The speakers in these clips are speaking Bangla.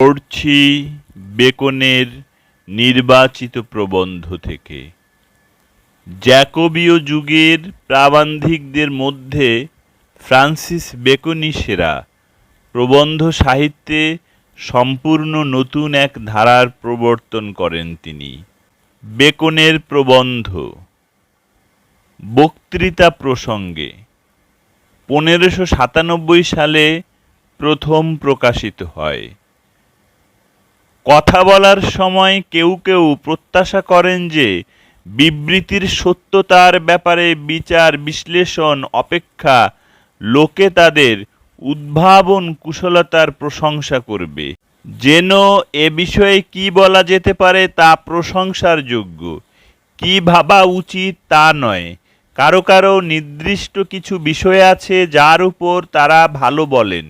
পড়ছি বেকনের নির্বাচিত প্রবন্ধ থেকে। জ্যাকবীয় যুগের প্রাবন্ধিকদের মধ্যে ফ্রান্সিস বেকনই সেরা। প্রবন্ধ সাহিত্যে সম্পূর্ণ নতুন এক ধারার প্রবর্তন করেন তিনি। বেকনের প্রবন্ধ। বক্তৃতা প্রসঙ্গে। পনেরোশো সাতানব্বই সালে প্রথম প্রকাশিত হয়। কথা বলার সময় কেউ কেউ প্রত্যাশা করেন যে বিবৃতির সত্যতার ব্যাপারে বিচার, বিশ্লেষণ, অপেক্ষা লোকে তাদের উদ্ভাবন কুশলতার প্রশংসা করবে। যেন এ বিষয়ে কি বলা যেতে পারে তা প্রশংসার যোগ্য। কি ভাবা উচিত তা নয়। কারও কারও নির্দিষ্ট কিছু বিষয় আছে যার উপর তারা ভালো বলেন,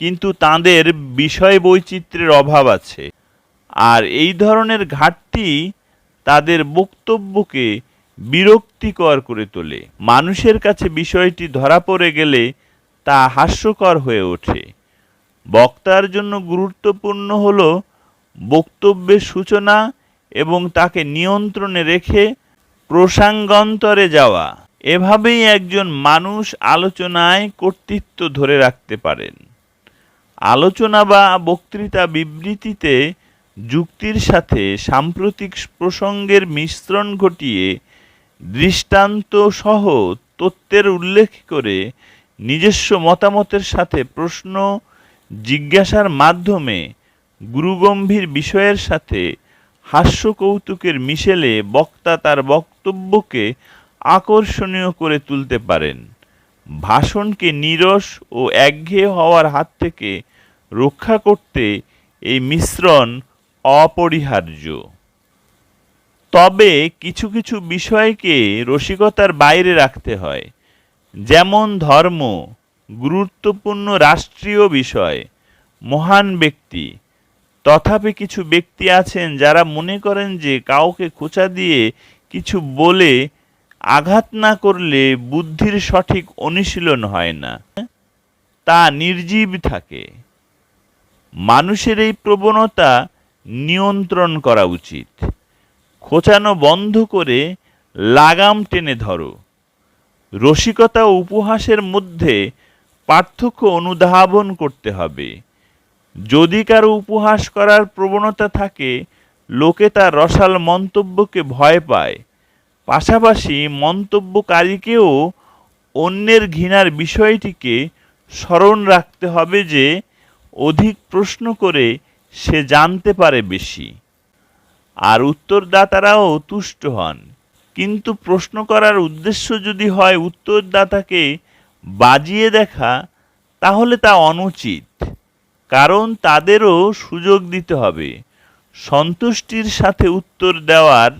কিন্তু তাদের বিষয় বৈচিত্র্যের অভাব আছে। আর এই ধরনের ঘাটতি তাদের বক্তব্যকে বিরক্তিকর করে তোলে। মানুষের কাছে বিষয়টি ধরা পড়ে গেলে তা হাস্যকর হয়ে ওঠে। বক্তার জন্য গুরুত্বপূর্ণ হল বক্তব্যের সূচনা এবং তাকে নিয়ন্ত্রণে রেখে প্রসঙ্গান্তরে যাওয়া। এভাবেই একজন মানুষ আলোচনায় কর্তৃত্ব ধরে রাখতে পারেন। আলোচনা বা বক্তৃতা বিবৃতিতে যুক্তির সাথে সাম্প্রতিক প্রসঙ্গের মিশ্রণ ঘটিয়ে দৃষ্টান্ত সহ তথ্যের উল্লেখ করে নিজস্ব মতামতের সাথে প্রশ্ন জিজ্ঞাসার মাধ্যমে গুরুগম্ভীর বিষয়ের সাথে হাস্য কৌতুকের মিশেলে বক্তা তার বক্তব্যকে আকর্ষণীয় করে তুলতে পারেন। ভাষণকে নিরস ও একঘেয়ে হওয়ার হাত থেকে রক্ষা করতে এই মিশ্রণ অপরিহার্য। তবে কিছু কিছু বিষয়কে রসিকতার বাইরে রাখতে হয়, যেমন ধর্ম, গুরুত্বপূর্ণ রাষ্ট্রীয় বিষয়, মহান ব্যক্তি। তথাপি কিছু ব্যক্তি আছেন যারা মনে করেন যে কাউকে খোঁচা দিয়ে কিছু বলে আঘাত না করলে বুদ্ধির সঠিক অনুশীলন হয় না, তা নির্জীব থাকে। মানুষের এই প্রবণতা নিয়ন্ত্রণ করা উচিত। খোঁচানো বন্ধ করে লাগাম টেনে ধরো। রসিকতা উপহাসের মধ্যে পার্থক্য অনুধাবন করতে হবে। যদি কারও উপহাস করার প্রবণতা থাকে, লোকে তার রসাল মন্তব্যকে ভয় পায়। পাশাপাশি মন্তব্যকারীকেও অন্যের ঘৃণার বিষয়টিকে স্মরণ রাখতে হবে যে, অধিক প্রশ্ন করে সে জানতে পারে বেশি। আর উত্তরদাতারাও তুষ্ট হন। কিন্তু প্রশ্ন করার উদ্দেশ্য যদি হয় উত্তরদাতাকে বাজিয়ে দেখা, তাহলে তা অনুচিত। কারণ তাদেরও সুযোগ দিতে হবে। সন্তুষ্টির সাথে উত্তর দেওয়ার,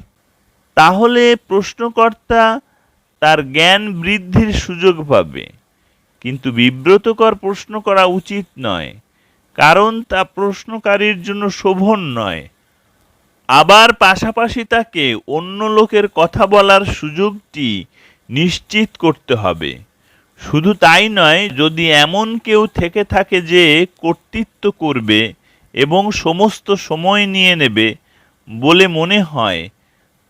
তাহলে প্রশ্নকর্তা তার জ্ঞান বৃদ্ধির সুযোগ পাবে। কিন্তু বিব্রতকর প্রশ্ন করা উচিত নয়। কারণ তা প্রশ্নকারীর জন্য শোভন নয়। আবার পাশাপাশি তাকে অন্য লোকের কথা বলার সুযোগটি নিশ্চিত করতে হবে। শুধু তাই নয়, যদি এমন কেউ থেকে থাকে যে কর্তৃত্ব করবে এবং সমস্ত সময় নিয়ে নেবে বলে মনে হয়,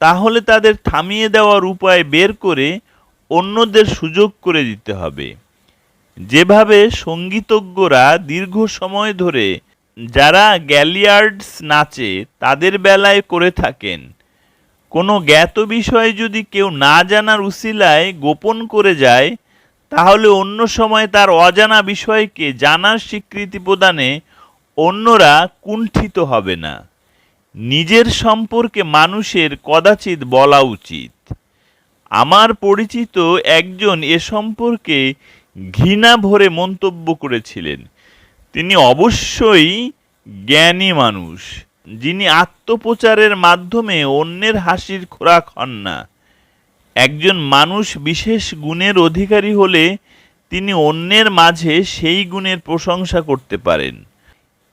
তাহলে তাদের থামিয়ে দেওয়ার উপায় বের করে অন্যদের সুযোগ করে দিতে হবে। যেভাবে সঙ্গীতজ্ঞরা দীর্ঘ সময় ধরে যারা গ্যালিয়ার্ডস নাচে তাদের বেলায় করে থাকেন, কোনো জ্ঞাত বিষয় যদি কেউ না জানার উসিলায় গোপন করে যায়, তাহলে অন্য সময় তার অজানা বিষয়কে জানার স্বীকৃতি প্রদানে অন্যরা কুণ্ঠিত হবে না। নিজের সম্পর্কে মানুষের কদাচিৎ বলা উচিত। আমার পরিচিত একজন এ সম্পর্কে ঘৃণা ভরে মন্তব্য করেছিলেন। তিনি অবশ্যই জ্ঞানী মানুষ, যিনি আত্মপ্রচারের মাধ্যমে অন্যের হাসির খোরাক হন না। একজন মানুষ বিশেষ গুণের অধিকারী হলে তিনি অন্যের মাঝে সেই গুণের প্রশংসা করতে পারেন।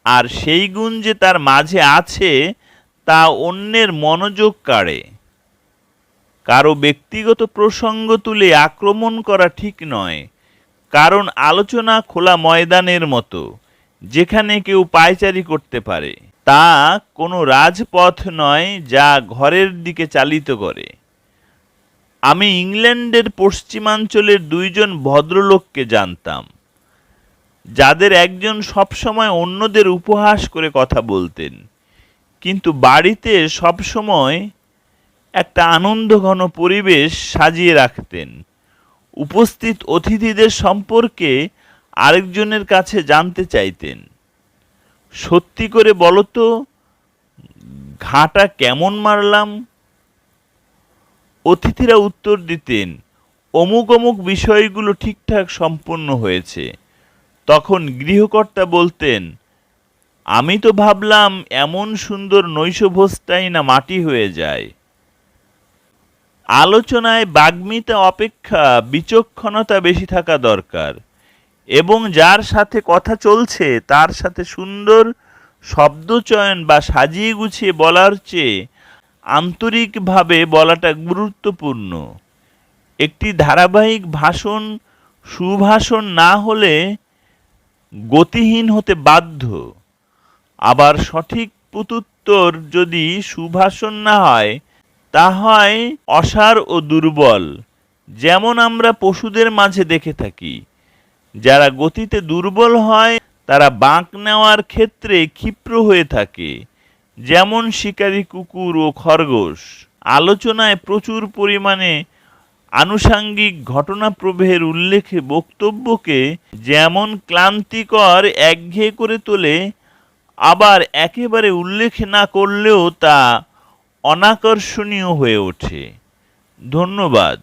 আর সেই গুণ যে তার মাঝে আছে, তা অন্যের মনোযোগ কাড়ে। কারও ব্যক্তিগত প্রসঙ্গ তুলে আক্রমণ করা ঠিক নয়। কারণ আলোচনা খোলা ময়দানের মতো, যেখানে কেউ পায়চারি করতে পারে। তা কোনো রাজপথ নয় যা ঘরের দিকে চালিত করে। আমি ইংল্যান্ডের পশ্চিমাঞ্চলের দুইজন ভদ্রলোককে জানতাম, যাদের একজন সবসময় অন্যদের উপহাস করে কথা বলতেন, কিন্তু বাড়িতে সবসময় একটা আনন্দঘন পরিবেশ সাজিয়ে রাখতেন। উপস্থিত অতিথিদের সম্পর্কে আরেকজনের কাছে জানতে চাইতেন। সত্যি করে বলো তো, ঘাটা কেমন মারলাম? অতিথিরা উত্তর দিতেন, অমুক অমুক বিষয়গুলো ঠিকঠাক সম্পন্ন হয়েছে। তখন গৃহকর্তা বলতেন, আমি তো ভাবলাম এমন সুন্দর নৈশভোজটাই না মাটি হয়ে যায়। আলোচনায় বাগ্মিতা অপেক্ষা বিচক্ষণতা বেশি থাকা দরকার এবং যার সাথে কথা চলছে, তার সাথে সুন্দর শব্দচয়ন বা সাজিয়ে গুছিয়ে বলার চেয়ে আন্তরিকভাবে বলাটা গুরুত্বপূর্ণ। একটি ধারাবাহিক ভাষণ, সুভাষণ না হলে গতিহীন হতে বাধ্য। আবার সঠিক প্রত্যুত্তর যদি সুভাষণ না হয় তা হয় অসার ও দুর্বল, যেমন আমরা পশুদের মাঝে দেখে থাকি। যারা গতিতে দুর্বল হয়, তারা বাঁক নেওয়ার ক্ষেত্রে ক্ষিপ্র হয়ে থাকে, যেমন শিকারী কুকুর ও খরগোশ। আলোচনায় প্রচুর পরিমাণে আনুষাঙ্গিক ঘটনা প্রবাহের উল্লেখে বক্তব্যকে যেমন ক্লান্তিকর একঘেয়ে করে তোলে, আবার একেবারে উল্লেখ না করলেও তা অনাকর্ষণীয় হয়ে ওঠে। ধন্যবাদ।